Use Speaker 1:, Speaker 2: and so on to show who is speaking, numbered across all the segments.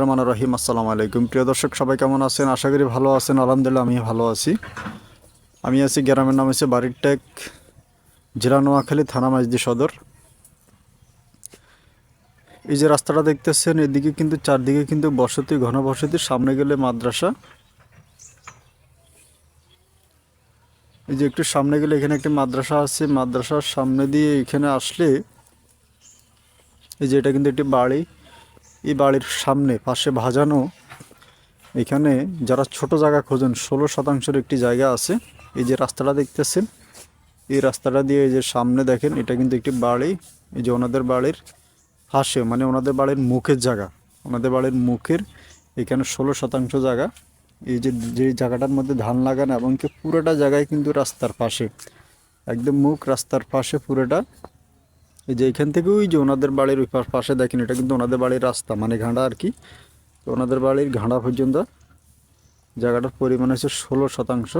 Speaker 1: রহমান রহিম, আসসালামু আলাইকুম। প্রিয় দর্শক, সবাই কেমন আছেন? আশা করি ভালো আছেন। আলহামদুলিল্লাহ আমি ভালো আছি। আমি আছি গ্রামের নাম হচ্ছে বাড়ির টেক জেলা নোয়াখালী থানা মাইজদি সদর। এই যে রাস্তাটা দেখতেছেন, এদিকে কিন্তু চারদিকে কিন্তু বসতি, ঘন বসতি সামনে গেলে মাদ্রাসা। এই যে একটু সামনে গেলে এখানে একটি মাদ্রাসা আছে। মাদ্রাসার সামনে দিয়ে এখানে আসলে এই যে এটা কিন্তু একটি বাড়ি। এই বাড়ির সামনে পাশে ভাজানো, এখানে যারা ছোট জায়গা খোঁজেন, ষোলো শতাংশের একটি জায়গা আছে। এই যে রাস্তাটা দেখতেছেন, এই রাস্তাটা দিয়ে এই যে সামনে দেখেন, এটা কিন্তু একটি বাড়ি। এই যে ওনাদের বাড়ির পাশে মানে ওনাদের বাড়ির মুখের জায়গা। ওনাদের বাড়ির মুখের এখানে ষোলো শতাংশ জায়গা। এই যে যে জায়গাটার মধ্যে ধান লাগানো এবং কি পুরোটা জায়গায় কিন্তু রাস্তার পাশে, একদম মুখ রাস্তার পাশে পুরোটা এই যে এখান থেকে ওই যে ওনাদের বাড়ির ওই পাশে দেখেন, এটা কিন্তু ওনাদের বাড়ির রাস্তা মানে ঘাঁড়া আর কি। তো ওনাদের বাড়ির ঘাঁড়া পর্যন্ত জায়গাটার পরিমাণ হচ্ছে ষোলো শতাংশ।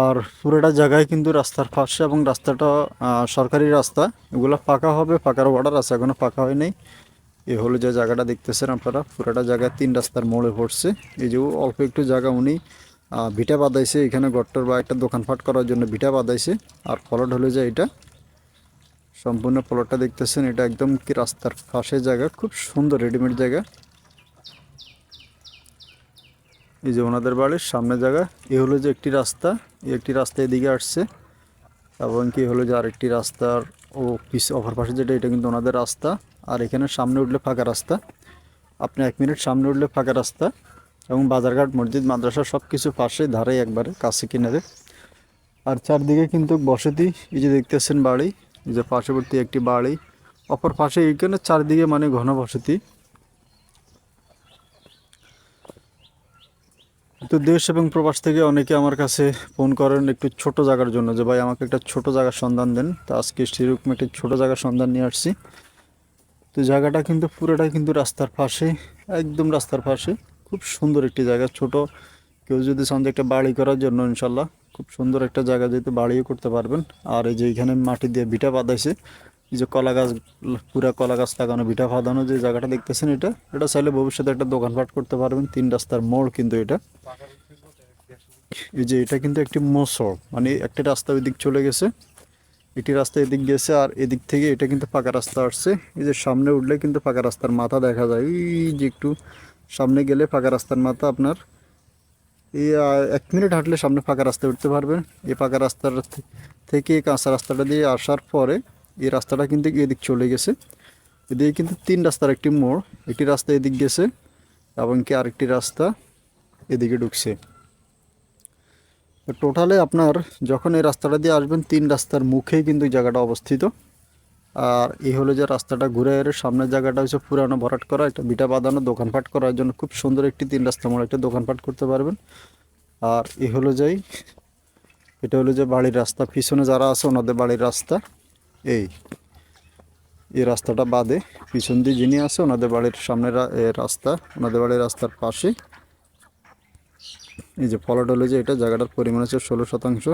Speaker 1: আর পুরোটা জায়গায় কিন্তু রাস্তার পাশে এবং রাস্তাটা সরকারি রাস্তা, এগুলো পাকা হবে, পাকার অর্ডার আছে এখনও পাকা হয় নাই। এ হলো যে জায়গাটা দেখতেছেন আপনারা, পুরোটা জায়গায় তিন রাস্তার মোড়ে পড়ছে। এই যে অল্প একটু জায়গা উনি ভিটা বাঁধাইছে, এখানে গট্টর বা একটা দোকানপাট করার জন্য ভিটা বাঁধাইছে। আর প্লট হলো যে এটা। সম্পূর্ণ প্লটটা দেখতেছেন, এটা একদম কি রাস্তার পাশে জায়গা, খুব সুন্দর রেডিমেড জায়গা। এই যে ওনাদের বাড়ির সামনে জায়গা, এ হলো যে একটি রাস্তা এই একটি রাস্তা এদিকে আসছে। এবং কি হলো যে আরেকটি রাস্তার ও পিস অপর পাশে যেটা, এটা কিন্তু ওনাদের রাস্তা। আর এখানে সামনে উঠলে ফাঁকা রাস্তা। আপনি এক মিনিট সামনে উঠলে ফাঁকা রাস্তা। এবং বাজারঘাট, মসজিদ, মাদ্রাসা সব কিছু পাশে ধারে একবারে, কাছে কিনারে আর চারদিকে কিন্তু বসতি, এই যে দেখতেছেন বাড়ি, এই যে পার্শ্ববর্তী একটি বাড়ি, অপর পাশে এইখানে চারদিকে মানে ঘন বসতি। তো দেশ এবং প্রবাস থেকে অনেকে আমার কাছে ফোন করেন একটু ছোট জায়গার জন্য, যে ভাই আমাকে একটা ছোট জায়গার সন্ধান দেন। তো আজকে সেরকম একটি ছোট জায়গার সন্ধান নিয়ে আসছি। তো জায়গাটা কিন্তু পুরোটাই কিন্তু রাস্তার পাশে, একদম রাস্তার পাশে। খুব সুন্দর একটি জায়গা, ছোট। কেউ যদি চান যে একটা বাড়ি করার জন্য, ইনশাল্লাহ। খুব সুন্দর একটা জায়গা যেহেতু বাড়িও করতে পারবেন। আর এই যে এখানে মাটি দিয়ে ভিটা বাঁধাইছে, এই যে কলা গাছ, পুরা কলা গাছ লাগানো, ভিটা বাঁধানো যে জায়গাটা দেখতেছেন এটা এটা চাইলে ভবিষ্যতে একটা দোকানপাট করতে পারবেন। তিন রাস্তার মোড় কিন্তু এটা। এই যে এটা কিন্তু একটি মোসর মানে একটা রাস্তা ওই দিক চলে গেছে। একটি রাস্তা এদিক গেছে আর এদিক থেকে এটা কিন্তু পাকা রাস্তা আসছে। এই যে সামনে উঠলে কিন্তু পাকা রাস্তার মাথা দেখা যায়। এই যে একটু সামনে গেলে ফাঁকা রাস্তার মাথা আপনার। এই এক মিনিট হাঁটলে সামনে ফাঁকা রাস্তায় উঠতে পারবেন এই পাকা রাস্তার থেকে কাঁচা রাস্তাটা দিয়ে আসার পরে এই রাস্তাটা কিন্তু এদিক চলে গেছে। এদিকে কিন্তু তিন রাস্তার একটি মোড়। একটি রাস্তা এদিক গেছে এবং কি আরেকটি রাস্তা এদিকে ঢুকছে। টোটালে আপনার যখন এই রাস্তাটা দিয়ে আসবেন, তিন রাস্তার মুখেই কিন্তু জায়গাটা অবস্থিত। আর এই হলো যে রাস্তাটা ঘুরে এর সামনের জায়গাটা হচ্ছে পুরানো ভরাট করা একটা বিটা বাঁধানো দোকানপাট করার জন্য খুব সুন্দর একটি তিন রাস্তা মোড় একটা দোকানপাট করতে পারবেন। আর এই হলো যাই এটা হলো যে বাড়ির রাস্তা পিছনে যারা আছে ওনাদের বাড়ির রাস্তা এই এই রাস্তাটা বাদে পিছন দিয়ে যিনি আছে ওনাদের বাড়ির এ, রাস্তা ওনাদের বাড়ির রাস্তার পাশে এই যে ফলট হলো যে এটা জায়গাটার পরিমাণ হচ্ছে ষোলো শতাংশ।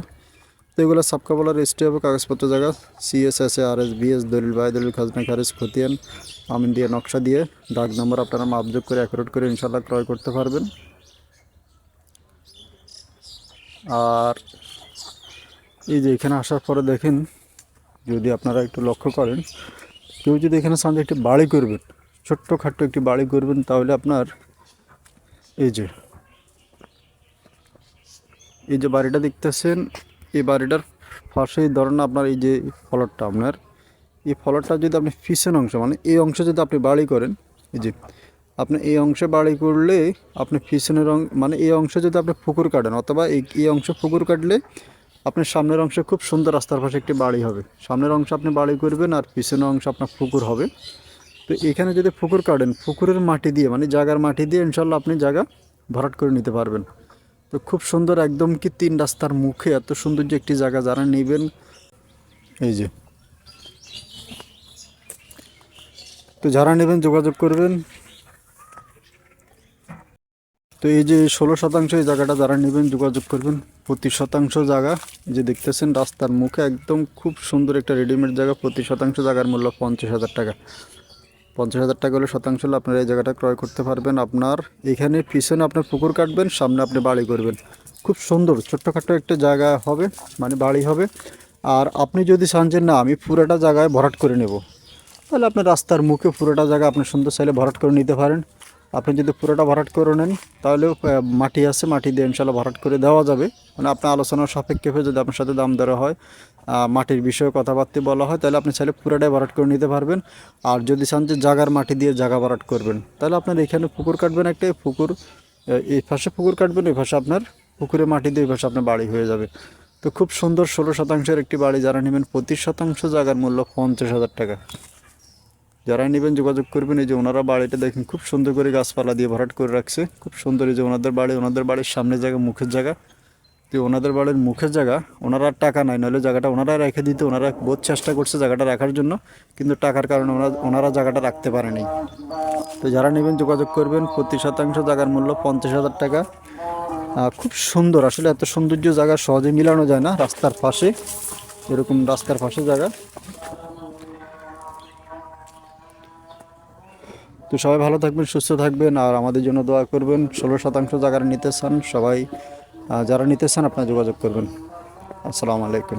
Speaker 1: তো এগুলো সাবকাবলার রেজিস্ট্রি হবে কাগজপত্র জায়গা সিএসএস আর এস বিএস দলিল বাই দলিল খাজনা, খারিজ, খতিয়ান, আমিন দিয়ে নকশা দিয়ে ডাক নম্বর আপনারা মাপযোগ করে অ্যাকুরেট করে ইনশাল্লাহ ক্রয় করতে পারবেন। আর এই যে এখানে আসার পরে দেখেন, যদি আপনারা একটু লক্ষ্য করেন, কেউ যদি এখানে সামনে একটি বাড়ি করবেন ছোট্ট খাট্ট একটি বাড়ি করবেন, তাহলে আপনার এই যে এই যে বাড়িটা দেখতেছেন এই বাড়িটার পাশেই ধরেন আপনার এই যে ফলটটা আপনার, এই ফলটটা যদি আপনি পিছন অংশ মানে এই অংশ যদি আপনি বাড়ি করেন, এই যে আপনি এই অংশে বাড়ি করলে আপনি পিছনের অং মানে এই অংশে যদি আপনি পুকুর কাটেন, অথবা এই এই অংশ পুকুর কাটলে আপনার সামনের অংশে খুব সুন্দর রাস্তার পাশে একটি বাড়ি হবে। সামনের অংশ আপনি বাড়ি করবেন আর পিছনের অংশ আপনার পুকুর হবে। তো এখানে যদি পুকুর কাটেন, পুকুরের মাটি দিয়ে মানে জায়গার মাটি দিয়ে ইনশাল্লাহ আপনি জায়গা ভরাট করে নিতে পারবেন। তো খুব সুন্দর একদম কি তিন রাস্তার মুখে এত সুন্দর যে একটি জায়গা, যারা নেবেন। এই যে। তো যারা নেবেন, যোগাযোগ করবেন। তো এই যে ষোলো শতাংশ এই জায়গাটা যারা নেবেন, যোগাযোগ করবেন। প্রতি শতাংশ জায়গা, যে দেখতেছেন রাস্তার মুখে একদম খুব সুন্দর একটা রেডিমেড জায়গা প্রতি শতাংশ জায়গার মূল্য পঞ্চাশ হাজার টাকা। পঞ্চাশ হাজার টাকা হলে শতাংশ হলে আপনারা এই জায়গাটা ক্রয় করতে পারবেন। আপনার এখানে পিছনে আপনার পুকুর কাটবেন, সামনে আপনি বাড়ি করবেন। খুব সুন্দর, ছোট্টখাটো একটা জায়গা হবে মানে বাড়ি হবে। আর আপনি যদি চান যে না, আমি পুরোটা জায়গায় ভরাট করে নেব, তাহলে আপনার রাস্তার মুখে পুরোটা জায়গা আপনি সুন্দর চাইলে ভরাট করে নিতে পারেন। আপনি যদি পুরোটা ভরাট করে নেন তাহলে মাটি আছে, মাটি দিয়ে ইনশাল্লাহ ভরাট করে দেওয়া যাবে। মানে আপনার আলোচনার সাপেক্ষে হয়ে যদি আপনার সাথে দাম দেওয়া হয় মাটির বিষয়ে কথাবার্তা বলা হয়, তাহলে আপনি চাইলে পুরোটাই ভরাট করে নিতে পারবেন। আর যদি চান যে জাগার মাটি দিয়ে জাগা ভরাট করবেন, তাহলে আপনার এখানে পুকুর কাটবেন একটা পুকুর এই পাশে পুকুর কাটবেন, এই পাশে আপনার পুকুরে মাটি দিয়ে এই পাশে আপনার বাড়ি হয়ে যাবে। তো খুব সুন্দর ষোলো শতাংশের একটি বাড়ি, যারা নেবেন পঁচিশ শতাংশ জায়গার মূল্য পঞ্চাশ হাজার টাকা। যারা নেবেন যোগাযোগ করবেন, এই যে ওনারা বাড়িটা দেখেন, খুব সুন্দর করে গাছপালা দিয়ে ভরাট করে রাখছে। খুব সুন্দর এই যে ওনাদের বাড়ি, ওনাদের বাড়ির সামনের জায়গা, মুখের জায়গা। তো ওনাদের বাড়ির মুখের জায়গা, ওনারা টাকা নাই, নইলে জায়গাটা ওনারা রেখে দিতে, ওনারা বহুত চেষ্টা করছে জায়গাটা রাখার জন্য, কিন্তু টাকার কারণে ওনারা ওনারা জায়গাটা রাখতে পারেনি। তো যারা নেবেন যোগাযোগ করবেন, প্রতি শতাংশ জায়গার মূল্য পঞ্চাশ হাজার টাকা। খুব সুন্দর, আসলে এত সৌন্দর্য জায়গা সহজে মিলানো যায় না রাস্তার পাশে। এরকম রাস্তার পাশে জায়গা। তো সবাই ভালো থাকবেন, সুস্থ থাকবেন, আর আমাদের জন্য দোয়া করবেন। ষোলো শতাংশ জায়গার নিতে চান, সবাই যারা নিতে চান, আপনারা যোগাযোগ করবেন। আসসালামু আলাইকুম।